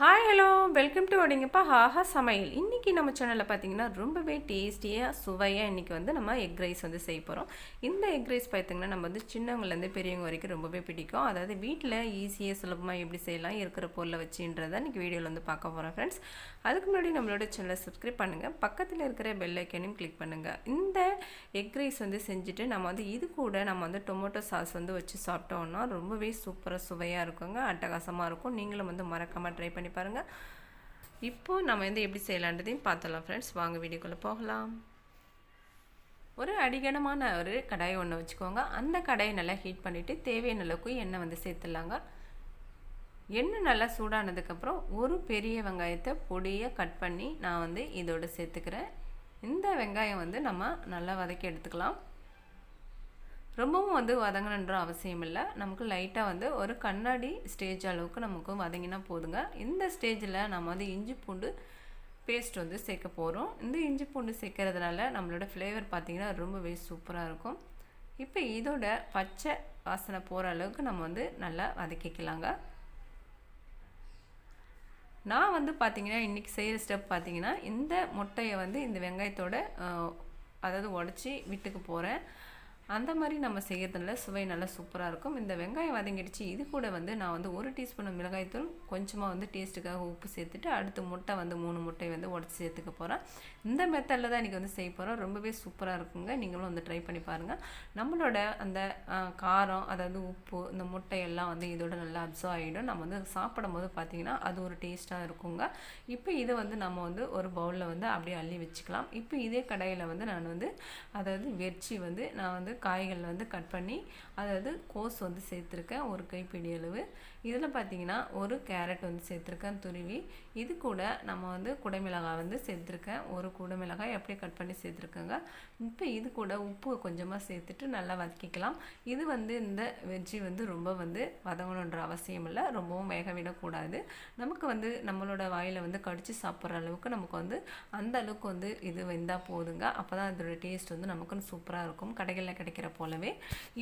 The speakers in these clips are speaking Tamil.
ஹாய் ஹலோ வெல்கம் டு ஒடிங்கப்பா ஹாஹா சமையல் இன்றைக்கி நம்ம சேனலில் பார்த்தீங்கன்னா ரொம்பவே டேஸ்டியாக சுவையாக இன்றைக்கி வந்து நம்ம எக் ரைஸ் வந்து செய்ய போகிறோம் இந்த எக் ரைஸ் பார்த்தீங்கன்னா நம்ம வந்து சின்னவங்கலேருந்து பெரியவங்க வரைக்கும் ரொம்பவே பிடிக்கும். அதாவது வீட்டில் ஈஸியாக சுலபமாக எப்படி செய்யலாம் இருக்கிற பொருளை வச்சுன்றதை இன்றைக்கி வீடியோவில் வந்து பார்க்க போகிறோம் ஃப்ரெண்ட்ஸ் அதுக்கு முன்னாடி நம்மளோட சேனலை சப்ஸ்கிரைப் பண்ணுங்கள் பக்கத்தில் இருக்கிற பெல் ஐக்கனையும் கிளிக் பண்ணுங்கள் இந்த எக் ரைஸ் வந்து செஞ்சுட்டு நம்ம வந்து இது கூட நம்ம வந்து டொமேட்டோ சாஸ் வந்து வச்சு சாப்பிட்டோம்னா ரொம்பவே சூப்பராக சுவையாக இருக்குங்க. அட்டகாசமாக இருக்கும். நீங்களும் வந்து மறக்காமல் ட்ரை பண்ணி பாருங்கள் இப்போது நம்ம வந்து எப்படி செய்யலான்றதையும் பார்த்துடலாம் ஃப்ரெண்ட்ஸ் வாங்க வீடியோக்குள்ளே போகலாம். ஒரு அடிகனமான ஒரு கடாயை ஒன்று வச்சுக்கோங்க. அந்த கடாயை நல்லா ஹீட் பண்ணிவிட்டு தேவையான அளவுக்கு எண்ணெய் வந்து சேர்த்துடலாங்க. எண்ணெய் நல்லா சூடானதுக்கப்புறம் ஒரு பெரிய வெங்காயத்தை பொடியாக கட் பண்ணி நான் வந்து இதோடு சேர்த்துக்கிறேன். இந்த வெங்காயம் வந்து நம்ம நல்லா வதக்கி எடுத்துக்கலாம். ரொம்பவும் வந்து வதங்கணுன்ற அவசியம் இல்லை. நமக்கு லைட்டாக வந்து ஒரு கண்ணாடி ஸ்டேஜ் அளவுக்கு நமக்கு வதங்கினா போதுங்க. இந்த ஸ்டேஜில் நம்ம வந்து இஞ்சி பூண்டு பேஸ்ட் வந்து சேர்க்க போகிறோம் இந்த இஞ்சி பூண்டு சேர்க்கறதுனால நம்மளோட ஃப்ளேவர் பார்த்திங்கன்னா ரொம்பவே சூப்பராக இருக்கும். இப்போ இதோட பச்சை வாசனை போகிற அளவுக்கு நம்ம வந்து நல்லா வதக்கிக்கலாங்க. நான் வந்து பார்த்திங்கன்னா இன்றைக்கி செய்கிற ஸ்டெப் பார்த்திங்கன்னா இந்த முட்டையை வந்து இந்த வெங்காயத்தோட அதாவது உடச்சி வீட்டுக்கு போகிறேன் அந்த மாதிரி நம்ம செய்கிறதுனால சுவை நல்லா சூப்பராக இருக்கும். இந்த வெங்காயம் வதங்கிடுச்சு. இது கூட வந்து நான் வந்து ஒரு டீஸ்பூன் மிளகாய்த்தூள் கொஞ்சமாக வந்து டேஸ்ட்டுக்காக உப்பு சேர்த்துட்டு அடுத்து முட்டை வந்து மூணு முட்டை வந்து உடச்சி சேர்த்துக்க போகிறேன் இந்த மெத்தடில் தான் இன்றைக்கி வந்து செய்ய போகிறோம் ரொம்பவே சூப்பராக இருக்குங்க. நீங்களும் வந்து ட்ரை பண்ணி பாருங்கள் நம்மளோட அந்த காரம் அதாவது உப்பு இந்த முட்டையெல்லாம் வந்து இதோட நல்லா அப்சர்வ் ஆகிடும் நம்ம வந்து சாப்பிடும் போது பார்த்திங்கன்னா அது ஒரு டேஸ்ட்டாக இருக்குங்க. இப்போ இதை வந்து நம்ம வந்து ஒரு பவுலில் வந்து அப்படியே அள்ளி வச்சுக்கலாம். இப்போ இதே கடையில் வந்து நான் வந்து அதாவது வெச்சி வந்து நான் வந்து காய்கள் வந்து கட் பண்ணி அதாவது கோஸ் வந்து சேர்த்துருக்கேன் ஒரு கைப்பிடி அளவு. இதில் பார்த்தீங்கன்னா ஒரு கேரட் வந்து சேர்த்துருக்கேன் துருவி. இது கூட நம்ம வந்து குடைமிளகாய் வந்து சேர்த்துருக்கேன் ஒரு குடைமிளகாய் அப்படியே கட் பண்ணி சேர்த்துருக்கேங்க. இப்போ இது கூட உப்பு கொஞ்சமாக சேர்த்துட்டு நல்லா வதக்கிக்கலாம். இது வந்து இந்த வெஜ்ஜி வந்து ரொம்ப வந்து வதங்கணுன்ற அவசியம் இல்லை ரொம்பவும் வேக விடக்கூடாது. நமக்கு வந்து நம்மளோட வாயில் வந்து கடித்து சாப்பிட்ற அளவுக்கு நமக்கு வந்து அந்த அளவுக்கு வந்து இது வெந்தால் போதுங்க. அப்போ தான் இதோட டேஸ்ட் வந்து நமக்கு சூப்பராக இருக்கும். கடைகளில் கிடைக்கிற போலவே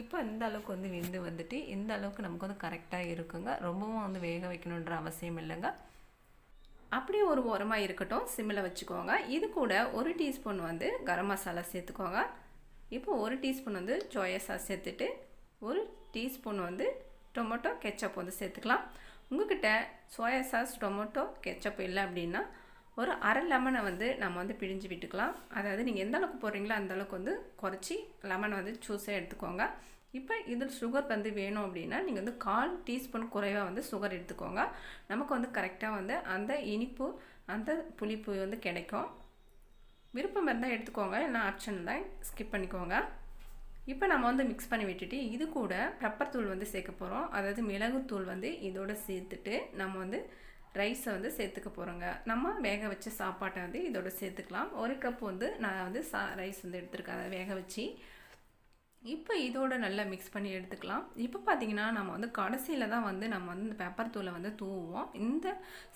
இப்போ இந்த அளவுக்கு வந்து வெந்து வந்துட்டு இந்த அளவுக்கு நமக்கு வந்து கரெக்டாக இருக்குங்க. ரொம்பவும் வந்து வேக வைக்கணுன்ற அவசியம் இல்லைங்க. அப்படியே ஒரு ஓரமாக இருக்கட்டும் சிம்மில் வச்சுக்கோங்க. இது கூட ஒரு டீஸ்பூன் வந்து கரம் மசாலா சேர்த்துக்கோங்க. இப்போ ஒரு டீஸ்பூன் வந்து சோயா சாஸ் சேர்த்துட்டு ஒரு டீஸ்பூன் வந்து டொமேட்டோ கெச்சப் வந்து சேர்த்துக்கலாம். உங்ககிட்ட சோயா சாஸ் டொமேட்டோ கெச்சப் இல்லை அப்படின்னா ஒரு அரை லெமனை வந்து நம்ம வந்து பிழிஞ்சு விட்டுக்கலாம். அதாவது நீங்கள் எந்த அளவுக்கு போடுறீங்களோ அந்த அளவுக்கு வந்து குறைச்சி லெமனை வந்து ஜூஸாக எடுத்துக்கோங்க. இப்போ இதில் சுகர் வந்து வேணும் அப்படின்னா நீங்கள் வந்து கால் டீஸ்பூன் குறைவாக வந்து சுகர் எடுத்துக்கோங்க. நமக்கு வந்து கரெக்டாக வந்து அந்த இனிப்பு அந்த புளிப்பு வந்து கிடைக்கும். விருப்பம் இருந்தால் எடுத்துக்கோங்க. இல்லை ஆப்ஷன் தான் ஸ்கிப் பண்ணிக்கோங்க. இப்போ நம்ம வந்து மிக்ஸ் பண்ணி விட்டுட்டு இது கூட பெப்பர் தூள் வந்து சேர்க்க போகிறோம் அதாவது மிளகுத்தூள் வந்து இதோடு சேர்த்துட்டு நம்ம வந்து ரைஸை வந்து சேர்த்துக்க போகிறோங்க நம்ம வேக வச்ச சாப்பாட்டை வந்து இதோட சேர்த்துக்கலாம். ஒரு கப் வந்து நான் வந்து சா ரைஸ் வந்து எடுத்துருக்கேன். அதை வேக வச்சு. இப்போ இதோட நல்லா மிக்ஸ் பண்ணி எடுத்துக்கலாம். இப்போ பார்த்தீங்கன்னா நம்ம வந்து கடைசியில் தான் வந்து நம்ம வந்து இந்த பெப்பர் தூளை வந்து தூவுவோம். இந்த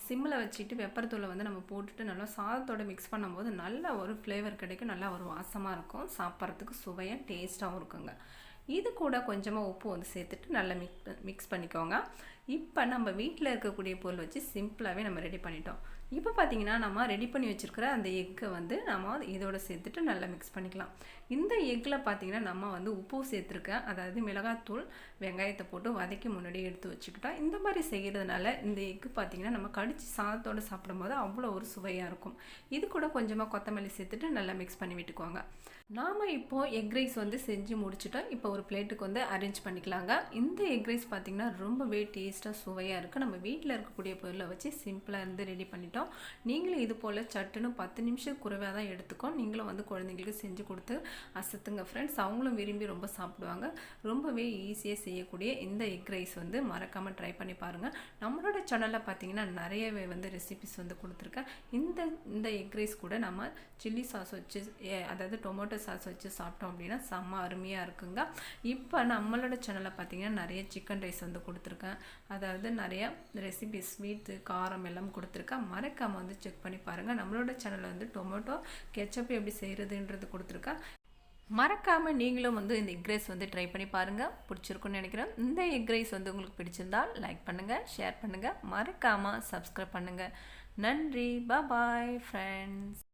சிம்மில் வச்சுட்டு பெப்பர் தூளை வந்து நம்ம போட்டுட்டு நல்லா சாதத்தோட மிக்ஸ் பண்ணும்போது நல்ல ஒரு ஃப்ளேவர் கிடைக்கும். நல்லா ஒரு வாசமாக இருக்கும். சாப்பிட்றதுக்கு சுவையாக டேஸ்ட்டாகவும் இருக்குங்க. இது கூட கொஞ்சமாக உப்பு வந்து சேர்த்துட்டு நல்லா மிக் மிக்ஸ் பண்ணிக்கோங்க. இப்போ நம்ம வீட்டில் இருக்கக்கூடிய பொருள் வச்சு சிம்பிளாகவே நம்ம ரெடி பண்ணிட்டோம். இப்போ பார்த்தீங்கன்னா நம்ம ரெடி பண்ணி வச்சுருக்கிற அந்த எக்கை வந்து நம்ம இதோட சேர்த்துட்டு நல்லா மிக்ஸ் பண்ணிக்கலாம். இந்த எக்கில் பார்த்தீங்கன்னா நம்ம வந்து உப்பு சேர்த்துருக்கேன் அதாவது மிளகாத்தூள் வெங்காயத்தை போட்டு வதக்கி முன்னாடியே எடுத்து வச்சுக்கிட்டோம் இந்த மாதிரி செய்கிறதுனால இந்த எக்கு பார்த்தீங்கன்னா நம்ம கடிச்சு சாதத்தோடு சாப்பிடும்போது அவ்வளோ ஒரு சுவையாக இருக்கும். இது கூட கொஞ்சமாக கொத்தமல்லி சேர்த்துட்டு நல்லா மிக்ஸ் பண்ணி விட்டுக்குவாங்க நாம் இப்போது எக் ரைஸ் வந்து செஞ்சு முடிச்சுட்டோம். இப்போ ஒரு பிளேட்டுக்கு வந்து அரேஞ்ச் பண்ணிக்கலாங்க. இந்த எக் ரைஸ் பார்த்திங்கன்னா ரொம்பவே டேஸ்ட்டாக சுவையாக இருக்குது நம்ம வீட்டில் இருக்கக்கூடிய பொருளை வச்சு சிம்பிளாக இருந்து ரெடி பண்ணிட்டோம். நீங்களும் இது போல் சட்டுன்னு பத்து நிமிஷம் குறைவாக தான் எடுத்துக்கோ. நீங்களும் வந்து குழந்தைங்களுக்கு செஞ்சு கொடுத்து அசத்துங்க ஃப்ரெண்ட்ஸ் அவங்களும் விரும்பி ரொம்ப சாப்பிடுவாங்க. ரொம்பவே ஈஸியாக செய்யக்கூடிய இந்த எக் ரைஸ் வந்து மறக்காமல் ட்ரை பண்ணி பாருங்கள் நம்மளோட சேனலில் பார்த்தீங்கன்னா நிறையவே வந்து ரெசிபிஸ் வந்து கொடுத்துருக்கேன். இந்த இந்த எக் ரைஸ் கூட நம்ம சில்லி சாஸ் வச்சு அதாவது டொமேட்டோ சாஸ் வச்சு சாப்பிட்டோம் அப்படின்னா செம்ம அருமையாக இருக்குங்க. இப்போ நம்மளோட சேனலில் பார்த்தீங்கன்னா நிறைய சிக்கன் ரைஸ் வந்து கொடுத்துருக்கேன். அதாவது நிறைய ரெசிபி ஸ்வீட்டு காரம் எல்லாம் கொடுத்துருக்கேன். மறக்காமல் வந்து செக் பண்ணி பாருங்கள் நம்மளோட சேனலில் வந்து டொமேட்டோ கெச்சப் எப்படி செய்கிறதுன்றது கொடுத்துருக்கா. மறக்காமல் நீங்களும் வந்து இந்த எக் ரைஸ் வந்து ட்ரை பண்ணி பாருங்கள் பிடிச்சிருக்குன்னு நினைக்கிறேன். இந்த எக் ரைஸ் வந்து உங்களுக்கு பிடிச்சிருந்தால் லைக் பண்ணுங்கள் ஷேர் பண்ணுங்கள் மறக்காமல் சப்ஸ்கிரைப் பண்ணுங்கள் நன்றி. Bye friends